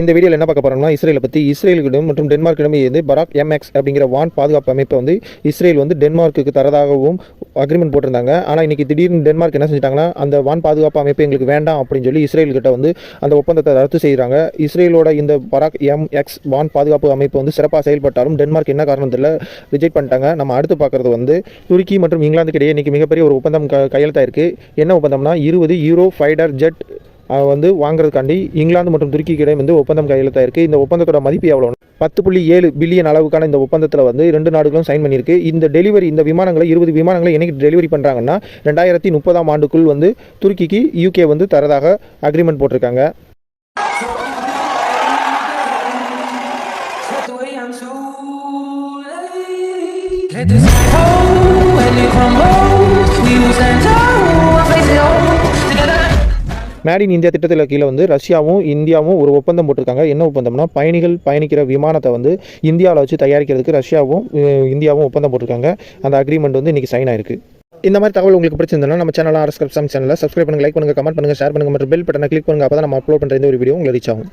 இந்த வீடியோவில் என்ன பார்க்க போகிறோம்னா இஸ்ரேலை பற்றி இஸ்ரேலுக்கிடம் மற்றும் டென்மார்க்கிடமே இருந்து பராக் எம்எக்ஸ் அப்படிங்கிற வான் பாதுகாப்பு அமைப்பை வந்து இஸ்ரேல் வந்து டென்மார்க்குக்கு தரதாகவும் அக்ரிமெண்ட் போட்டிருந்தாங்க. ஆனால் இன்றைக்கி திடீர்னு டென்மார்க் என்ன செஞ்சிட்டாங்கன்னா அந்த வான் பாதுகாப்பு அமைப்பு எங்களுக்கு வேண்டாம் அப்படின்னு சொல்லி இஸ்ரேல்கிட்ட வந்து அந்த ஒப்பந்தத்தை ரத்து செய்கிறாங்க இஸ்ரேலோட இந்த பராக் எம் எக்ஸ் வான் பாதுகாப்பு அமைப்பு வந்து சிறப்பாக செயல்பட்டாலும் டென்மார்க் என்ன காரணத்தில் ரிஜெக்ட் பண்ணிட்டாங்க. நம்ம அடுத்து பார்க்குறது வந்து துருக்கி மற்றும் இங்கிலாந்துக்கு இடையே இன்னைக்கு மிகப்பெரிய ஒரு ஒப்பந்தம் க கையெழுத்தாயிருக்கு. என்ன ஒப்பந்தம்னா இருபது யூரோ ஃபைடர் ஜெட் வந்து வாங்குறதுக்காண்டி இங்கிலாந்து மற்றும் துருக்கி இடையே வந்து ஒப்பந்தம் கையெழுத்தாயிருக்கு. இந்த ஒப்பந்தத்தோட மதிப்பு எவ்வளோ பத்து புள்ளி ஏழு பில்லியன் அளவுக்கான இந்த ஒப்பந்தத்தில் வந்து ரெண்டு நாடுகளும் சைன் பண்ணியிருக்கு. இந்த டெலிவரி இந்த விமானங்களை இருபது விமானங்களை என்னைக்கு டெலிவரி பண்ணுறாங்கன்னா ரெண்டாயிரத்தி முப்பதாம் ஆண்டுக்குள் வந்து துருக்கிக்கு யூகே வந்து தரதாக அக்ரிமெண்ட் போட்டிருக்காங்க. Let the go. Made in India திட்டத்தில் கீழே வந்து ரஷ்யாவும் இந்தியாவும் ஒரு ஒப்பந்தம் போட்டிருக்காங்க. என்ன ஒப்பந்தம்னா பயணிகள் பயணிக்கிற விமானத்தை வந்து இந்தியாவில் வச்சு தயாரிக்கிறதுக்கு ரஷ்யாவும் இந்தியாவும் ஒப்பந்தம் போட்டிருக்காங்க. அந்த அக்ரிமெண்ட் வந்து இன்றைக்கி சைன் ஆயிருக்கு. இந்த மாதிரி தகவல் உங்களுக்கு பிடிச்சிருந்தனா நம்ம சேனல் ஆர்எஸ் சேனலில் சப்ஸ்கிரைப் பண்ணுங்கள் லைக் பண்ணுங்கள் கமெண்ட் பண்ணுங்க ஷேர் பண்ணுங்கள் மற்றும் பெல் பட்டனை கிளிக் பண்ணுங்கள் அப்போ தான் நம்ம அப்லோட் பண்ணுற இந்த ஒரு வீடியோ உங்களுக்கு ரீச் ஆகும்.